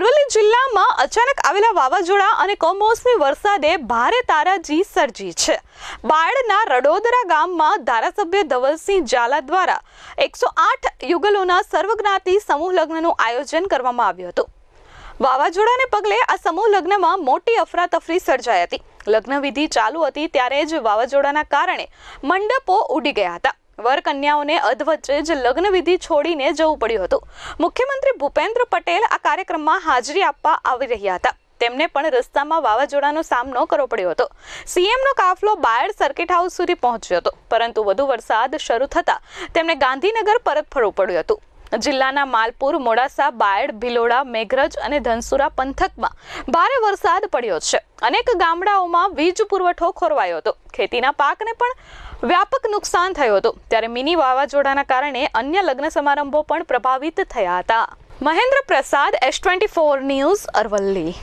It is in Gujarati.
અરવલ્લી જિલ્લામાં અચાનક આવેલા વાવાઝોડા અને કમોસમી વરસાદે ભારે તારાજી સર્જી છે. બાયડના રડોદરા ગામમાં ધારાસભ્ય ધવલસિંહ ઝાલા દ્વારા એકસો આઠ યુગલોના સર્વજ્ઞાતિ સમૂહ લગ્નનું આયોજન કરવામાં આવ્યું હતું. વાવાઝોડાને પગલે આ સમૂહ લગ્નમાં મોટી અફરાતફરી સર્જાઈ હતી. લગ્નવિધિ ચાલુ હતી ત્યારે જ વાવાઝોડાના કારણે મંડપો ઉડી ગયા હતા. વર કન્યાઓને અધવચ્ચે જ લગ્નવિધિ છોડીને જવું પડ્યું હતું. મુખ્યમંત્રી ભૂપેન્દ્ર પટેલ આ કાર્યક્રમમાં હાજરી આપવા આવી રહ્યા હતા. તેમને પણ રસ્તામાં વાવાઝોડાનો સામનો કરવો પડ્યો હતો. સીએમનો કાફલો બાયડ સર્કિટ હાઉસ સુધી પહોંચ્યો હતો. પરંતુ વધુ વરસાદ શરૂ થતાં તેમને ગાંધીનગર પરત ફરવું પડ્યું હતું. જિલ્લાના માલપુર, મોડાસા, બાયડ, ભિલોડા, મેઘરજ અને ધનસુરા પંથકમાં ભારે વરસાદ પડ્યો છે. અનેક ગામડાઓમાં વીજ પુરવઠો ખોરવાયો હતો. ખેતીના પાકને પણ વ્યાપક નુકસાન થયું હતું. ત્યારે મિની વાવાઝોડાના કારણે અન્ય લગ્ન સમારંભો પણ પ્રભાવિત થયા હતા. Mahendra Prasad S twenty four news Aravalli.